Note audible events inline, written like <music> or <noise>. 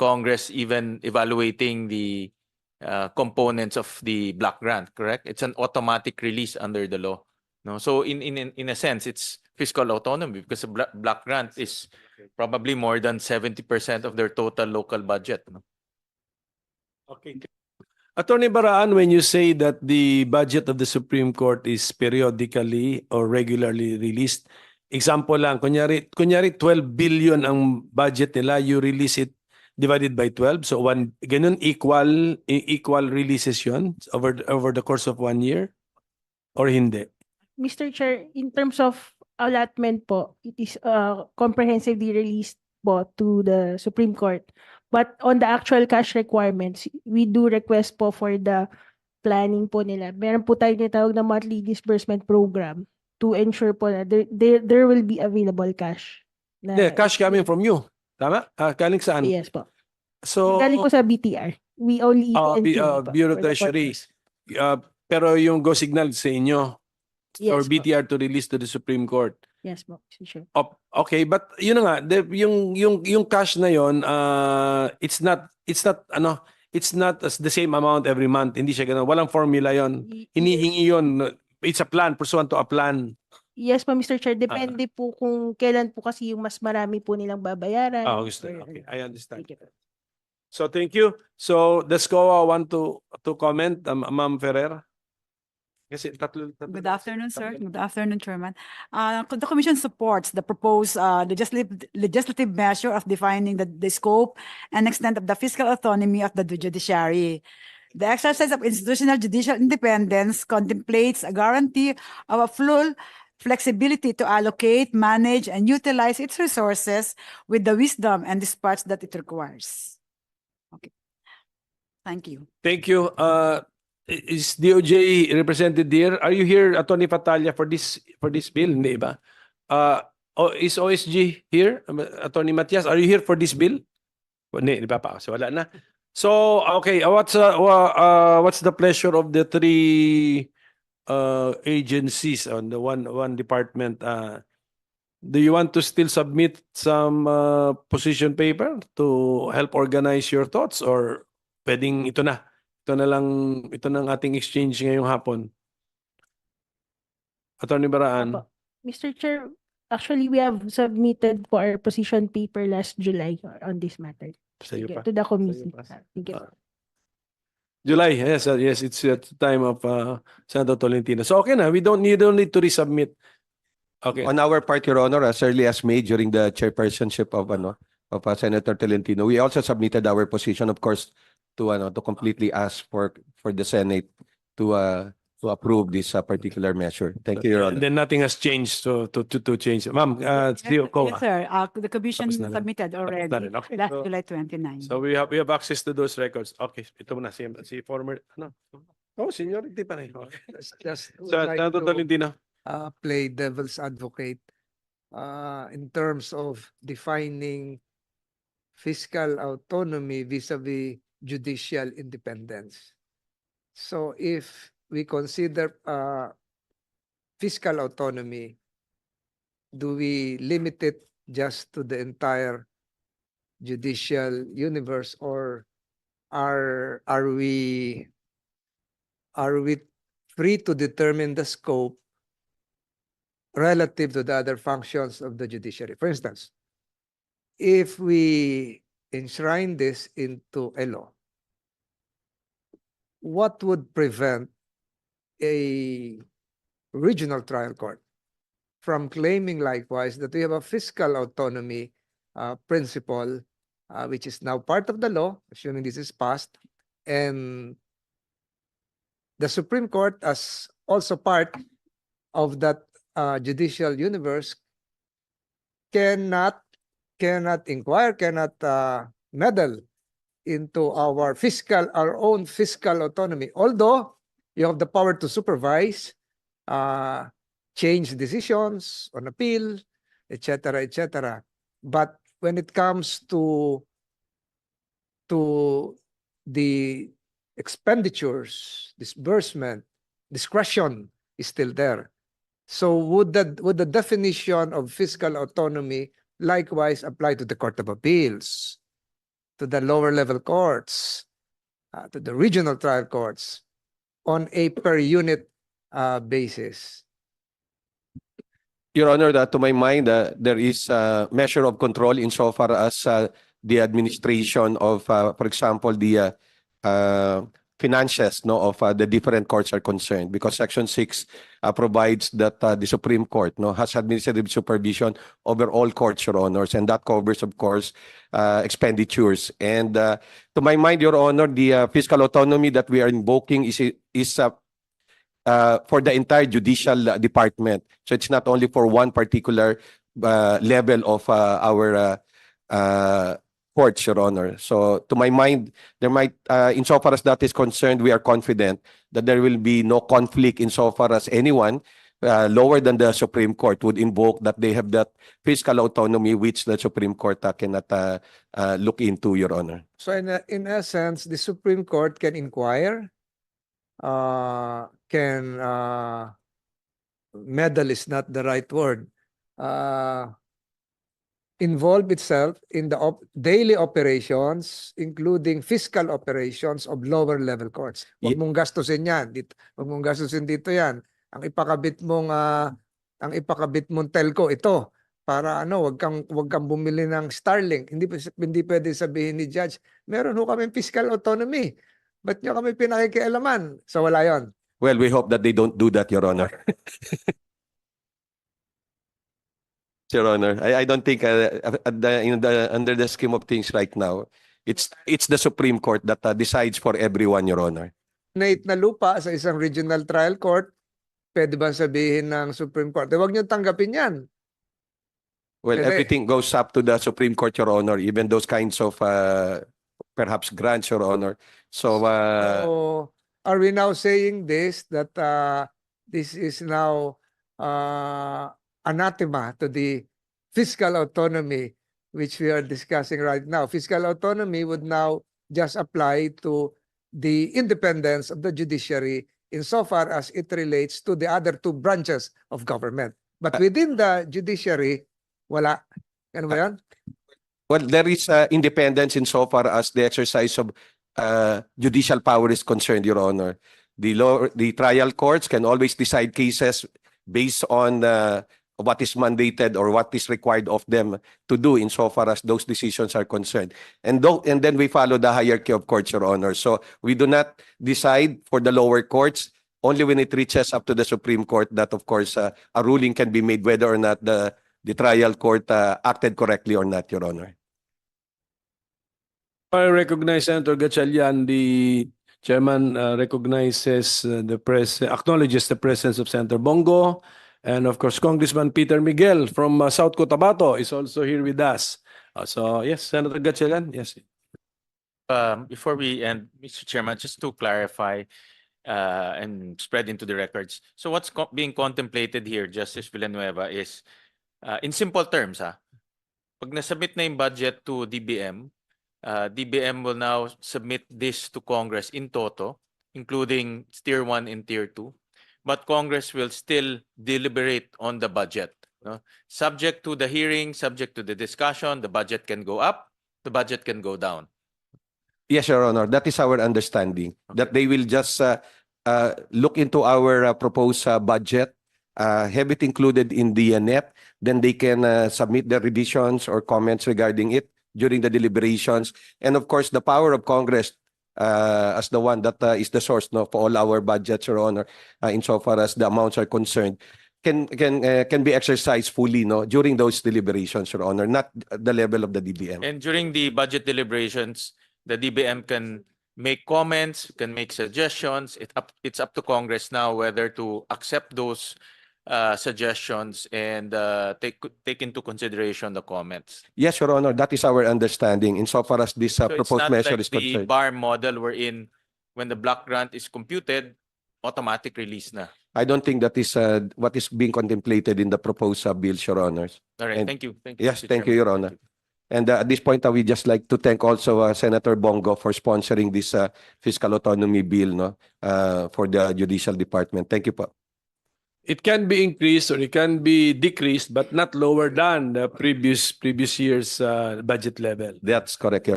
Congress even evaluating the uh, components of the block grant, correct? It's an automatic release under the law. No, so in in in- a sense, it's fiscal autonomy because the block grant is probably more than seventy percent of their total local budget. no? Okay. Attorney Baraan, when you say that the budget of the Supreme Court is periodically or regularly released, example lang, kunyari, kunyari 12 billion ang budget nila, you release it divided by 12. So one, ganun equal, e- equal releases yun over, over the course of one year? Or hindi? Mr. Chair, in terms of allotment po, it is uh, comprehensively released po to the Supreme Court. But on the actual cash requirements, we do request po for the planning po nila. Meron po tayo tinatawag na monthly disbursement program to ensure po na there, there, there will be available cash. Na, Yeah, cash coming from you. Tama? Ah, galing saan? Yes po. So, Galing po sa BTR. We only Ah, NTB ah, po Bureau for the Treasury. ah, pero yung go signal sa inyo Yes or po. BTR to release to the Supreme Court. Yes po. Chair. Op- okay, but yun na nga, the, yung yung yung cash na yon, uh, it's not it's not ano, it's not as the same amount every month. Hindi siya ganun. Walang formula yon. Hinihingi yon. It's a plan pursuant to a plan. Yes po, Mr. Chair. Depende po kung kailan po kasi yung mas marami po nilang babayaran. Ah, gusto. Okay, I understand. Thank you. So thank you. So the SCOA want to to comment, um, Ma'am Ferrer. Kasi tatlo, tatlo Good afternoon, sir. Good afternoon, Chairman. Uh, the Commission supports the proposed uh, legislative, legislative measure of defining the, the scope and extent of the fiscal autonomy of the judiciary. The exercise of institutional judicial independence contemplates a guarantee of a full flexibility to allocate, manage, and utilize its resources with the wisdom and dispatch that it requires. Thank you. Thank you. Uh, is DOJ represented here? Are you here, Attorney Fatalia, for this for this bill? Ba? Uh, is OSG here? Um, Attorney Matias, are you here for this bill? Pa? So wala na. So, okay, uh, what's uh, uh, what's the pleasure of the three uh, agencies on the one one department? Uh, do you want to still submit some uh, position paper to help organize your thoughts or pwedeng ito na? Ito na lang, ito na ang ating exchange ngayong hapon. Attorney Baraan. Opo. Mr. Chair, actually, we have submitted for our position paper last July on this matter. Sa iyo pa. To the committee. pa. Thank you. Ah. July, yes, uh, yes, it's at the time of uh, Senator Tolentino. So okay na, we don't need, don't need to resubmit. Okay, On our part, Your Honor, as early as May during the chairpersonship of ano of uh, Senator Tolentino, we also submitted our position, of course, to ano to completely ask for for the Senate to uh to approve this uh, particular measure. Thank you, Your and Honor. then nothing has changed to to to, to change. Ma'am, uh, Theo Yes, sir. Uh, the Commission Tapos na submitted already na rin. Okay. last So- July 29. So we have we have access to those records. Okay, ito muna si si former ano. Oh, seniority pa rin. Okay. <laughs> Just would So, like to, Tolentino. uh, play devil's advocate uh, in terms of defining fiscal autonomy vis-a-vis judicial independence. So if we consider uh, fiscal autonomy, do we limit it just to the entire judicial universe or are are we are we free to determine the scope relative to the other functions of the judiciary. For instance, if we enshrine this into a law, what would prevent a regional trial court from claiming likewise that we have a fiscal autonomy uh, principle, uh, which is now part of the law, assuming this is passed, and the Supreme Court as also part of that uh, judicial universe cannot cannot inquire, cannot uh, meddle into our fiscal, our own fiscal autonomy. Although you have the power to supervise, uh, change decisions on appeal, etc., etc. But when it comes to to the expenditures, disbursement, discretion is still there. So would the would the definition of fiscal autonomy likewise apply to the Court of Appeals, to the lower level courts, uh, to the regional trial courts on a per unit uh, basis. Your Honor, that to my mind, uh, there is a measure of control insofar as uh, the administration of, uh, for example, the uh, uh, finances no, of uh, the different courts are concerned because Section 6 uh, provides that uh, the Supreme Court no, has administrative supervision over all courts, Your Honors, and that covers, of course, uh, expenditures. And uh, to my mind, Your Honor, the uh, fiscal autonomy that we are invoking is, is uh, uh, for the entire judicial department. So it's not only for one particular uh, level of uh, our uh, uh, courts, Your Honor. So to my mind, there might, uh, insofar as that is concerned, we are confident that there will be no conflict insofar as anyone uh, lower than the Supreme Court would invoke that they have that fiscal autonomy which the Supreme Court uh, cannot uh, uh, look into, Your Honor. So in, a- in essence, the Supreme Court can inquire, uh, can, uh, meddle is not the right word, uh, involve itself in the op- daily operations, including fiscal operations of lower level courts. Huwag mong gastusin yan, dito, huwag mong gastusin dito yan. Ang ipakabit mong, ah, ang ipakabit mong telco, ito, para ano, wag kang wag kang bumili ng Starlink. Hindi pwes- hindi pwede sabihin ni judge, meron ho kaming fiscal autonomy. Ba't nyo kami pinakikialaman? So wala 'yon. Well, we hope that they don't do that, Your Honor. <laughs> Your Honor, I, I don't think uh, at the, in the, under the scheme of things right now, it's it's the Supreme Court that uh, decides for everyone, Your Honor. Nate na lupa sa isang regional trial court, pwede ba sabihin ng Supreme Court? Eh, Huwag nyo tanggapin 'yan. Well, Kasi- everything goes up to the Supreme Court, Your Honor, even those kinds of uh, perhaps grants, Your Honor. So, uh, So, are we now saying this that uh, this is now uh, anathema to the fiscal autonomy which we are discussing right now? Fiscal autonomy would now just apply to the independence of the judiciary insofar as it relates to the other two branches of government. But Uh, within the judiciary, wala. Ano ba yan? Well, there is uh, independence insofar as the exercise of uh, judicial power is concerned, Your Honor. The law, the trial courts can always decide cases based on uh, what is mandated or what is required of them to do insofar as those decisions are concerned. And though, and then we follow the hierarchy of courts, Your Honor. So we do not decide for the lower courts only when it reaches up to the Supreme Court that, of course, uh, a ruling can be made whether or not the the trial court uh, acted correctly or not, Your Honor. I recognize Senator Gatchalian, the chairman uh, recognizes uh, the press, acknowledges the presence of Senator Bongo. And of course, Congressman Peter Miguel from uh, South Cotabato is also here with us. Uh, So yes, Senator Gatchalian, yes. Um, before we end, Mr. Chairman, just to clarify uh, and spread into the records. So what's co- being contemplated here, Justice Villanueva, is uh, in simple terms, ha, pag nasubmit na yung budget to DBM, uh, DBM will now submit this to Congress in toto, including tier one and tier two. But Congress will still deliberate on the budget. no? Subject to the hearing, subject to the discussion, the budget can go up, the budget can go down. Yes, Your Honor, that is our understanding, that they will just uh, uh, look into our uh, proposed uh, budget, uh, have it included in the uh, net, then they can uh, submit their revisions or comments regarding it during the deliberations. And of course, the power of Congress uh, as the one that uh, is the source no, for all our budgets, Your Honor, uh, insofar as the amounts are concerned, can can uh, can be exercised fully no during those deliberations, Your Honor, not the level of the DBM. And during the budget deliberations, the DBM can make comments, can make suggestions. It up, it's up to Congress now whether to accept those uh, suggestions and uh, take take into consideration the comments. Yes, Your Honor, that is our understanding insofar as this uh, So it's proposed not measure like is the concerned. bar model wherein when the block grant is computed, automatic release na. I don't think that is uh, what is being contemplated in the proposed uh, bills, Your Honors. All right, And- thank you. Thank you. Yes, Mr. thank you, Chairman. Your Honor. And uh, at this point, uh, we just like to thank also uh, Senator Bongo for sponsoring this uh, fiscal autonomy bill no, uh, for the Judicial Department. Thank you po. It can be increased or it can be decreased, but not lower than the previous, previous year's uh, budget level. That's correct,